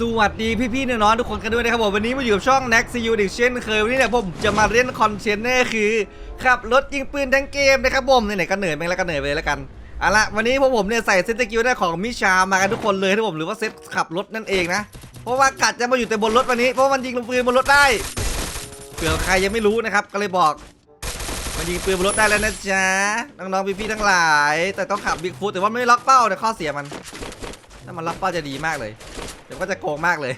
สวัสดีพี่ๆน้องๆทุกคนกันด้วยนะครับผมวันนี้มาอยู่กับช่อง n e x t u อีกเช่นเคยวันนี้เนี่ยผมจะมาเล่นคอนเทนต์นี่คือขับรถยิงปืนทั้งเกมนะครับผมไหนๆก็เหนื่อยไปแล้วก็เหนื่อยไปเลยแล้วกันเอาละวันนี้พวกผมเนี่ยใส่เซตสกิลได้ของมิชามากันทุกคนเลยนะครับผมหรือว่าเซตขับรถนั่นเองนะเพราะว่ากัดจะมาอยู่แต่บนรถวันนี้เพราะมันยิงปืนบนรถได้เผื่อใครยังไม่รู้นะครับก็เลยบอกมันยิงปืนบนรถได้แล้วนะจ๊ะน้องๆพี่ๆทั้งหลาย แต่ต้องขับบิ๊กฟุตแต่ว่าไม่ล็อกเป้าแต่ข้อเสียมันถ้ามันล็อกเป้าจะดีมากเลย เดี๋ยวก็จะโกงมากเลย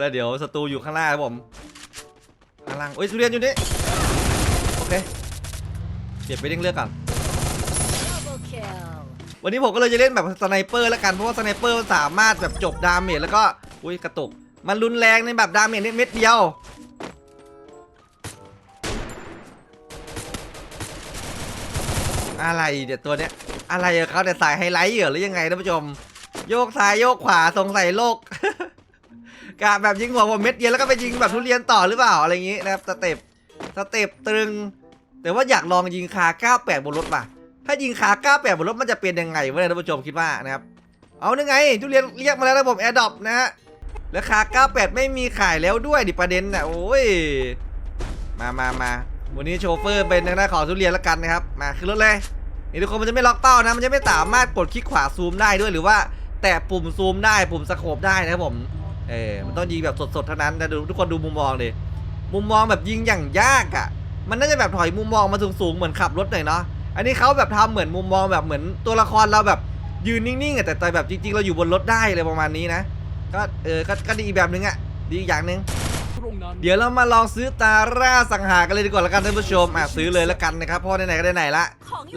แล้วเดี๋ยวศัตรูอยู่ข้างหน้าครับผมข้างล่างโอ้ยทุเรียนอยู่นี่โอเคเก็บไปเด้งเลือกก่อนวันนี้ผมก็เลยจะเล่นแบบสไนเปอร์แล้วกันเพราะว่าสไนเปอร์มันสามารถแบบจบดาเมจแล้วก็อุ้ยกระตุก มันรุนแรงในแบบดาเมจเม็ดเดียวอะไรเดี๋ยวตัวเนี้ยอะไรเขาแต่ยสายไฮไลท์เหรอหรือยังไงท่านผู้ชม โยกซ้ายโยกขวาสงสัยโลก กะแบบยิงหัวผมเม็ดเดียวแล้วก็ไปยิงแบบทุเรียนต่อหรือเปล่าอะไรอย่างงี้นะครับสเต็ปสเต็ปตรึง แต่ว่าอยากลองยิงคา98 บนรถป่ะ ถ้ายิงคา98 บนรถมันจะเป็นยังไงวะเนี่ยท่านผู้ชมคิดว่านะครับ เอานี่ไงทุเรียนเรียกมาแล้วระบบแอร์ดอปนะฮะแล้วคา 98 ไม่มีขายแล้วด้วยดิประเด็นน่ะโอ้ย มามามาวันนี้โชเฟอร์เป็นทางด้านของทุเรียนล้วกันนะครับ มาขึ้นรถเลย นี่ทุกคนมันจะไม่ล็อกเป้านะ มันจะไม่สามารถกดคลิกขวาซูมได้ด้วยหรือว่า แตะปุ่มซูมได้ปุ่มสโคปได้นะครับผมเออมันต้องยิงแบบสดๆเท่านั้นนะดูทุกคนดูมุมมองดิมุมมองแบบยิงอย่างยากอะ่ะ มันน่าจะแบบถอยมุมมองมาสูงๆเหมือนขับรถหน่อยเนาะอันนี้เขาแบบทำเหมือนมุมมองแบบเหมือนตัวละครเราแบบยืนนิ่งๆอะแต่แต่แบบจริงๆ เราอยู่บนรถได้เลยประมาณนี้นะก็เออก็ก็ดีแบบนึงอะ่ะดีอีกอย่างหนึงเดี๋ยวเรามาลองซื้อตาร่าสังหารกันเลยดีกว่าละกันท่านผู้ชมอะซื้อเลยละกันนะครับพราะไหนๆก็ได้ไหนละ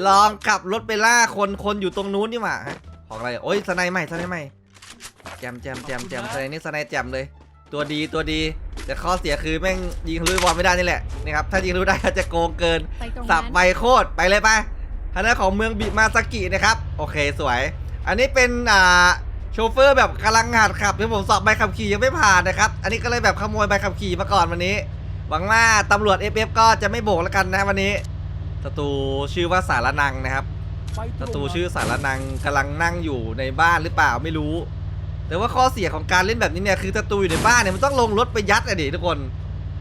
ลองขับรถไปล่าคนคนอยู่ตรงนู้นนี่หว่า ของอะไรโอ้ยสไนใหม่สไนใหม่แจมแจมแจมแจมสไนนี่สไนแจมเลย ตัวดีตัวดีแต่ข้อเสียคือแม่งยิงทะลุบอลไม่ได้นี่แหละนะครับถ้ายิงทะลุได้ก็จะโกงเกินไปตรงสันั้บนใบโคตรไปเลยไปทางด้านของเมืองบิมาซากินะครับ โอเคสวย อันนี้เป็นอ่าโชเฟอร์แบบกำลังหัดขับที่ผมสอบใบขับขี่ยังไม่ผ่านนะครับ อันนี้ก็เลยแบบขโมยใบขับขี่มาก่อนวันนี้ หวังว่าตำรวจ FF ก็จะไม่โบกแล้วกันนะวันนี้ศัตรูชื่อว่าสารนังนะครับ ศัตรูชื่อสารนังกำลังนั่งอยู่ในบ้านหรือเปล่าไม่รู้ แต่ว่าข้อเสียของการเล่นแบบนี้เนี่ยคือศัตรูอยู่ในบ้านเนี่ยมันต้องลงรถไปยัดอะดิทุกคน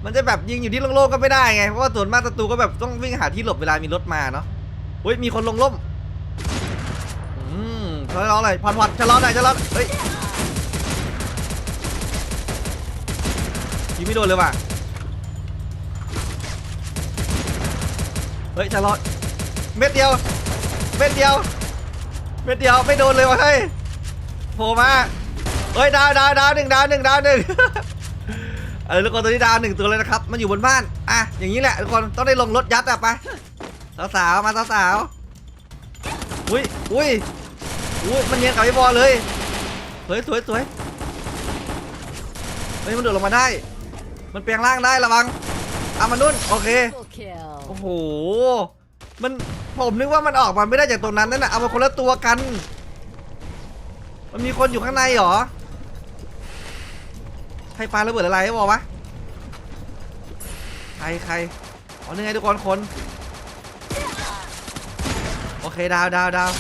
มันจะแบบยิงอยู่ที่โล่งๆก็ไม่ได้ไงเพราะว่าส่วนมากศัตรูก็แบบต้องวิ่งหาที่หลบเวลามีรถมาเนาะเฮ้ยมีคนลงล่มอืมชะลอหน่อยผ่อนผ่อนชะลอหน่อยชะลอเฮ้ยยิงไม่โดนเลยว่ะเฮ้ยชะลอเม็ดเดียว ม็ดเดียวเม็ดเดียวไม่โดนเลยว่ะเฮ้ยโผล่มาเฮ้ยดาวดาวดาวหนึ่งดาวหนึ่งดาวหนึ่งเออทุกคนตัวนี้ดาวหนึ่งตัวเลยนะครับ มันอยู่บนบ้าน อะ อย่างนี้แหละทุกคนต้องได้ลงรถยัดอะไปสาวๆมาสาวๆอุ้ยอุ้ยอุ้ยมันเนียนกับไอ้บอลเลยสวยสวยสวยเฮ้ยมันโดดลงมาได้ มันเปลี่ยนร่างได้ระวังเอามันนุ่นโอเค Double kill. โอ้โห มันผมนึกว่ามันออกมาไม่ได้จากตรงนั้นนั่นน่ะเอามาคนละตัวกัน มันมีคนอยู่ข้างในเหรอ ใครปาระเบิดอะไรให้บอกวะ ใครใครอ๋อนี่ไงทุกคนคน โอเคดาวดาวดาว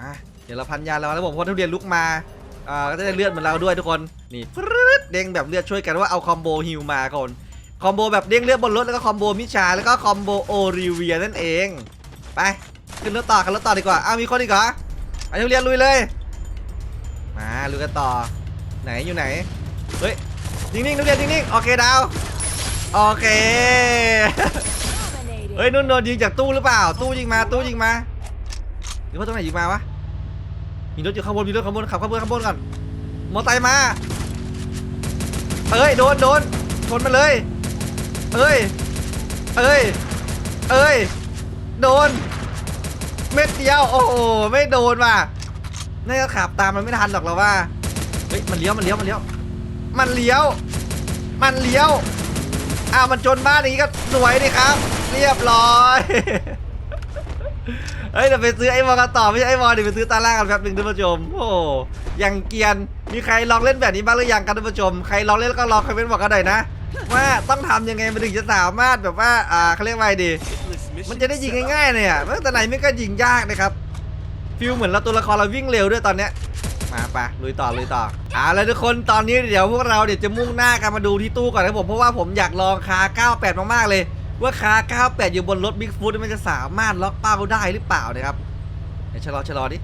อะเดี๋ยวเราพันยาแล้วแล้วผมพอทุเรียนลุกมาอ่าก็จะได้เลือดเหมือนเราด้วยทุกคน นี่ปึ๊ดเด้งแบบเลือดช่วยกันว่าเอาคอมโบฮิวมาก่อน คอมโบแบบเด้งเลือดบนรถแล้วก็คอมโบมิชาแล้วก็คอมโบโอริเวียนั่นเอง ไปขึ้นรถต่อขึ้นรถต่อดีกว่าอ้าวมีคนอีกเหรอไปทุเรียนลุยเลย มาลุยกันต่อ ไหนอยู่ไหน เฮ้ยนิ่งๆทุเรียนนิ่งๆโอเคดาวโอเคเฮ้ยนุ่นโดนยิงจากตู้หรือเปล่า ตู้ยิงมาตู้ยิงมาหรือว่าตรงไหนยิงมาวะมีรถอยู่ข้างบนมีรถข้างบนขับข้างบนข้างบนก่อนมอไซค์มาเอ้ยโดนโดนชนมาเลย เอ้ย เอ้ย เอ้ย โดน เม็ดเดียว โอ้โห ไม่โดนว่ะน่าจะขับตามมันไม่ทันหรอกเราว่า เฮ้ย มันเลี้ยว มันเลี้ยว มันเลี้ยว มันเลี้ยว มันเลี้ยว อ้าวมันชนบ้านอย่างนี้ก็สวยดิครับ เรียบร้อย เฮ้ยเดี๋ยวไปซื้อไอ้วอลกันต่อไม่ใช่ไอ้วอลเดี๋ยวไปซื้อตาล่างกันแป๊บหนึ่งท่านผู้ชม โอ้ยังเกียน มีใครลองเล่นแบบนี้บ้างหรือยังกันท่านผู้ชม ใครลองเล่นก็ลองคอมเมนต์บอกกันหน่อยนะ ว่าต้องทำยังไงมันถึงจะสามารถแบบว่าอ่าเขาเรียกว่าไงดี มันจะได้ยิงง่ายๆเนี่ยเมื่อแต่ไหนไม่ก็ยิงยากนะครับฟิลเหมือนเราตัวละครเราวิ่งเร็วด้วยตอนเนี้ยมาไปลุยต่อลุยต่ออ่าแล้วทุกคนตอนนี้เดี๋ยวพวกเราเดี๋ยวจะมุ่งหน้ากันมาดูที่ตู้ก่อนนะผมเพราะว่าผมอยากลองคา 98 มากๆเลย ว่าคา 98 อยู่บนรถบิ๊กฟูดมันจะสามารถล็อกเป้าได้หรือเปล่านะครับเดี๋ยวชะลอชะลอดิ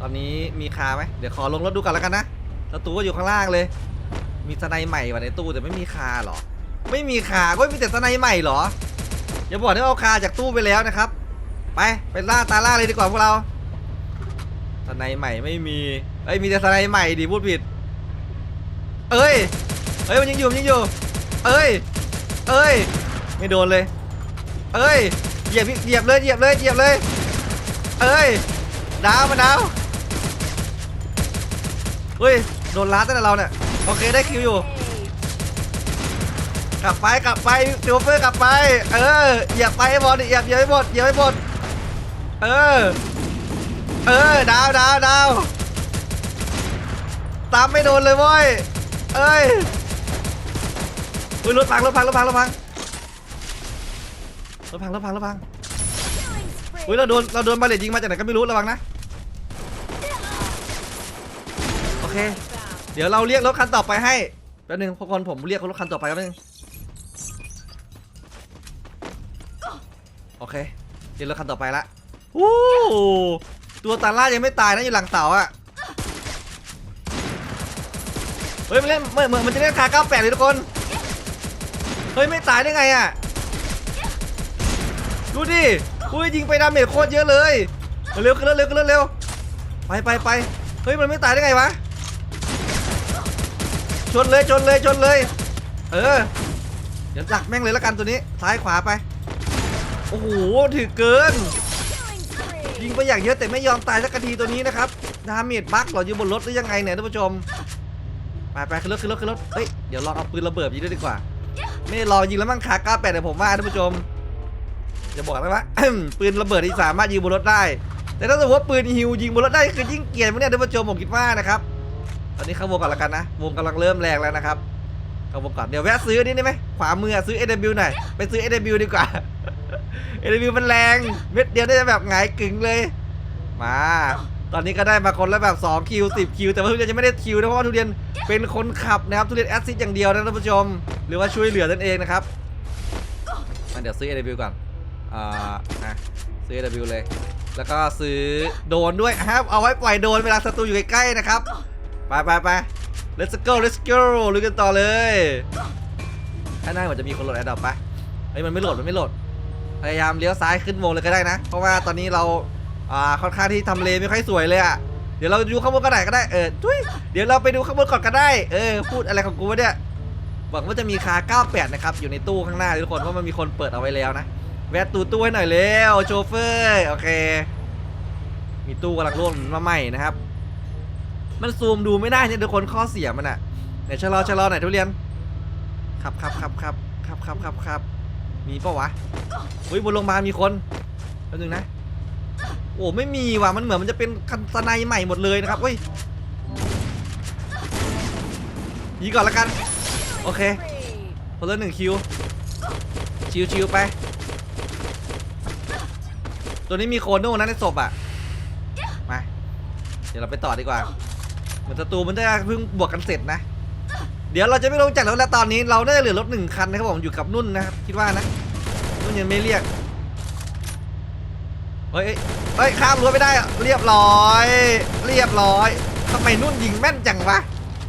ตอนนี้มีคาไหมเดี๋ยวขอลงรถดูก่อนแล้วกันนะแล้วตู้ก็อยู่ข้างล่างเลย มีสไนใหม่ว่ะในตู้แต่ไม่มีคาหรอ ไม่มีคาก็มีแต่สไนใหม่หรอ อย่าบอกนะเอาคาจากตู้ไปแล้วนะครับ ไปไปล่าตาล่าเลยดีกว่าพวกเราสไนใหม่ไม่มีเอ้ยมีแต่สไนใหม่ดิพูดผิด เอ้ยเอ้ยมันยังอยู่มันยังอยู่ เอ้ย เอ้ย ไม่โดนเลย เอ้ยเหยียบเหยียบเลยเหยียบเลยเหยียบเลย เอ้ยดาวมาดาวเฮ้ยโดนล้าตั้งแต่เราเนี่ย โอเคได้คิวอยู่ กลับไปกลับไปโจเฟอร์กลับไป เอออย่าไปให้หมดอย่าอย่าให้หมดอย่าให้หมดเออ เออดาวดาวดาวตามไม่โดนเลยว้ยเอ้ยอุ้ยรถพังรถพังรถพังรถพังรถพังรถพังรถพังอุ้ยเราโดนเราโดนบาเลตยิงมาจากไหนก็ไม่รู้ระวังนะ โอเค เดี๋ยวเราเรียกรถคันต่อไปให้แป๊บนึงพวกคนผมเรียกรถคันต่อไปแป๊บนึงโอเคเรียกรถคันต่อไปละวู้ตัวตาล่ายังไม่ตายนะอยู่หลังเสาอะเฮ้ยมันเล่นเหมือนเหมือนมันจะเล่นคา98เลยทุกคนเฮ้ยไม่ตายได้ไงอะดูดิอุ้ยยิงไปดาเมจโคตรเยอะเลยเร็วขึ้นเร็วขึ้นเร็วไปไปไปเฮ้ยมันไม่ตายได้ไงวะ ชนเลยชนเลยชนเลย เออ เดี๋ยวจักแม่งเลยละกันตัวนี้ ซ้ายขวาไป โอ้โหถือเกิน ยิงไปอย่างเยอะแต่ไม่ยอมตายสักทีตัวนี้นะครับ ดาเมจบักหรออยู่บนรถหรือยังไงเนี่ยท่านผู้ชม ไปไปขึ้นรถขึ้นรถขึ้นรถ เฮ้ย เดี๋ยวลองเอาปืนระเบิดยิงด้วยดีกว่า ไม่รอยิงแล้วมั่งขาก้าแปดแต่ผมว่าท่านผู้ชมจะบอกนะว่าปืนระเบิดที่สามารถยิงบนรถได้ แต่ถ้าสมมติว่าปืนฮิวยิงบนรถได้คือยิ่งเกลียดมั้งเนี่ยท่านผู้ชมผมคิดว่านะครับ อนนี้เข้าวงก่อนละกันนะ วงกำลังเริ่มแรงแล้วนะครับเข้าวงก่อน เดี๋ยวแวะซื้อนี่ได้ไหมขวามือซื้อ AW หน่อย ไปซื้อ AW ดีกว่า AW มันแรง เม็ดเดียวได้แบบหงายกึ่งเลย มา ตอนนี้ก็ได้มาคนละแบบ2คิว10คิวแต่ว่าทุเรียนจะไม่ได้คิวนะเพราะว่าทุเรียนเป็นคนขับนะครับทุเรียนแอสซิสอย่างเดียวนะท่านผู้ชม หรือว่าช่วยเหลือนั่นเองนะครับมาเดี๋ยวซื้อ AW ก่อนอ่านะซื้อ AW เลย แล้วก็ซื้อโดนด้วยครับเอาไว้ปล่อยโดนเวลาศัตรูอยู่ใกล้ๆนะครับ ไปไปไป let's go let's go ลุยกันต่อเลยข้างหน้าเหมือนจะมีคนโหลดแอดดอปปะเฮ้ยมันไม่โหลดมันไม่โหลด พยายามเลี้ยวซ้ายขึ้นวงเลยก็ได้นะ เพราะว่าตอนนี้เราอ่าค่อนข้างที่ทำเลไม่ค่อยสวยเลยอะเดี๋ยวเราดูข้างบนก็ได้ก็ได้เออทุยเดี๋ยวเราไปดูข้างบนก่อนก็ได้ เออ พูดอะไรของกูวะเนี่ยหวังว่าจะมีคา 98 นะครับ อยู่ในตู้ข้างหน้าทุกคนเพราะมันมีคนเปิดเอาไว้แล้วนะแวะตู้ตู้ให้หน่อยเร็วโชเฟอร์โอเค มีตู้กำลังร่วมมาใหม่นะครับ มันซูมดูไม่ได้เนี่ยทุกคนข้อเสียมันอะเดี๋ยวชะลอชะลอหน่อยทุเรียนขับขับขับขับขับขับขับขับมีปะวะเฮ้ยบนโรงพยาบาลมีคนแป๊บนึงนะ โอ้ไม่มีว่ะมันเหมือนมันจะเป็นคันสไนใหม่หมดเลยนะครับเฮ้ยยิงก่อนละกัน โอเคคนละหนึ่งคิว ชิวชิวไป ตัวนี้มีโคโน่นะในศพอะ มา เดี๋ยวเราไปต่อดีกว่า เหมือนศัตรูมันจะเพิ่งบวกกันเสร็จนะ เดี๋ยวเราจะไม่ลงจากรถแล้วตอนนี้เราได้เหลือรถหนึ่งคันนะครับผมอยู่กับนุ่นนะครับคิดว่านะนุ่นยังไม่เรียกเฮ้ยเฮ้ยข้ามรั้วไม่ได้เรียบร้อย เรียบร้อยทำไมนุ่นยิงแม่นจังวะ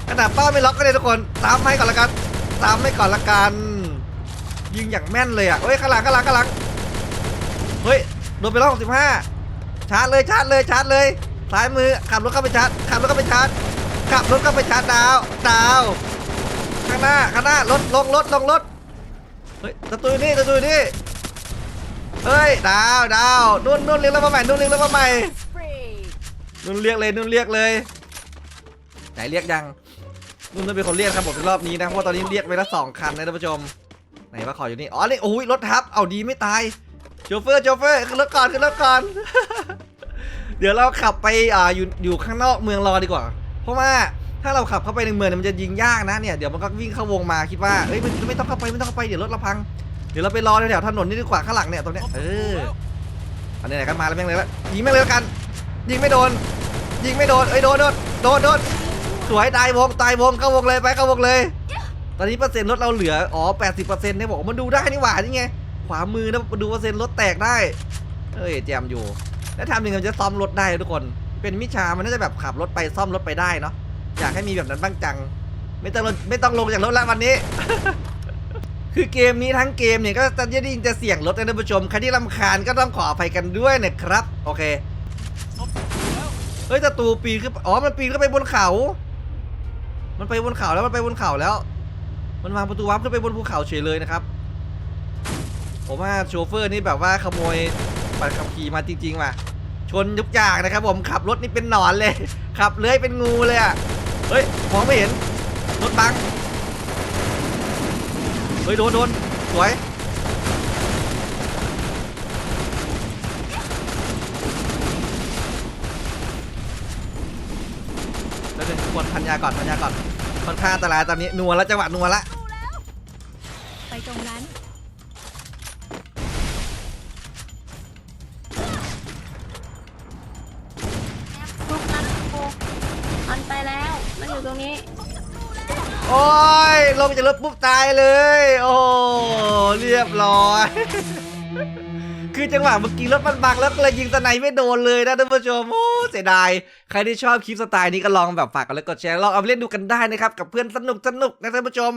ขนาดเป้าไม่ล็อกก็เลยทุกคนตามให้ก่อนละกันตามให้ก่อนละกัน ยิงอย่างแม่นเลยอะเฮ้ยข้างหลังข้างหลังข้างหลังเฮ้ยโดนไปร้อยหกสิบห้าชาร์จเลยชาร์จเลยชาร์จเลย ซ้ายมือขับรถเข้าไปชาร์จขับรถเข้าไปชาร์จขับรถเข้าไปชาร์จดาวดาวข้างหน้าข้างหน้ารถลงรถลงรถเฮ้ยตะตุยนี่ตะตุยนี่เฮ้ยดาวดาวนุ่นนุ่นเรียกแล้วมาใหม่นุ่นเรียกแล้วมาใหม่นุ่นเรียกเลยนุ่นเรียกเลยไหนเรียกยังนุ่นต้องเป็นคนเรียกครับผมรอบนี้นะเพราะว่าตอนนี้เรียกไปแล้วสองคันนะท่านผู้ชมไหนว่าขออยู่นี่อ๋อนี่โอ้ยรถทับเอาดีไม่ตายโชเฟอร์โชเฟอร์ขึ้นรถก่อนขึ้นรถก่อน เดี๋ยวเราขับไปอ่าอยู่อยู่ข้างนอกเมืองรอดีกว่า เพราะว่าถ้าเราขับเข้าไปในเมืองเนี่ยมันจะยิงยากนะเนี่ยเดี๋ยวมันก็วิ่งเข้าวงมาคิดว่าเอ้ยไม่ไม่ต้องเข้าไปไม่ต้องเข้าไปเดี๋ยวรถเราพัง เดี๋ยวเราไปรอแถวถนนนี่ดีกว่าข้างหลังเนี่ยตรงเนี้ยเอออันนี้ไหนๆก็มาแล้วแม่งเลยละยิงแม่งเลยละกัน ยิงไม่โดน ยิงไม่โดนเอ้ยโดนโดนโดนโดนสวยตายวงตายวงเข้าวงเลยไปเข้าวงเลย ตอนนี้เปอร์เซ็นต์รถเราเหลืออ๋อ80%เปอร์เซ็นต์เนี่ยบอกมันดูได้นี่หว่านี่ไงขวามือนะดูเปอร์เซ็นต์รถแตกได้เอ้ยแจมอยู่ แล้วทำยังไงมันจะซ่อมรถได้ทุกคน เป็นมิชามันน่าจะแบบขับรถไปซ่อมรถไปได้เนาะอยากให้มีแบบนั้นบ้างจัง ไม่ต้องไม่ต้องลงจากรถแล้ววันนี้ คือเกมนี้ทั้งเกมเนี่ยก็จะยิ่งจะเสี่ยงรถนะท่านผู้ชมใครที่รำคาญก็ต้องขออภัยกันด้วยนะครับ โอเคเฮ้ยศัตรูปีนขึ้นอ๋อมันปีนขึ้นไปบนเขา มันไปบนเขาแล้วมันไปบนเขาแล้ว มันวางประตูวับขึ้นไปบนภูเขาเฉยเลยนะครับผมว่าโชเฟอร์นี่แบบว่าขโมย บัตรขับขี่มาจริงๆว่ะชนทุกอย่างนะครับผมขับรถนี่เป็นหนอนเลย ขับเลื้อยเป็นงูเลยอะเฮ้ยมองไม่เห็นรถบังเฮ้ยโดนโดนสวยแล้วหนึ่งควรพันยาก่อนพันยาก่อนค่อนข้างอันตรายตอนนี้นัวแล้วจังหวะนัวละ ไปตรงนั้น อยู่ตรงนี้ โอ้ยลงจากรถปุ๊บตายเลย โอ้เรียบร้อย คือจังหวะเมื่อกี้รถมันบังแล้วก็เลยยิงสไนไม่โดนเลยนะท่านผู้ชมโอ้เสียดาย ใครที่ชอบคลิปสไตล์นี้ก็ลองแบบฝากกันแล้วกดแชร์ลองเอาไปเล่นดูกันได้นะครับ กับเพื่อนสนุกสนุกนะท่านผู้ชม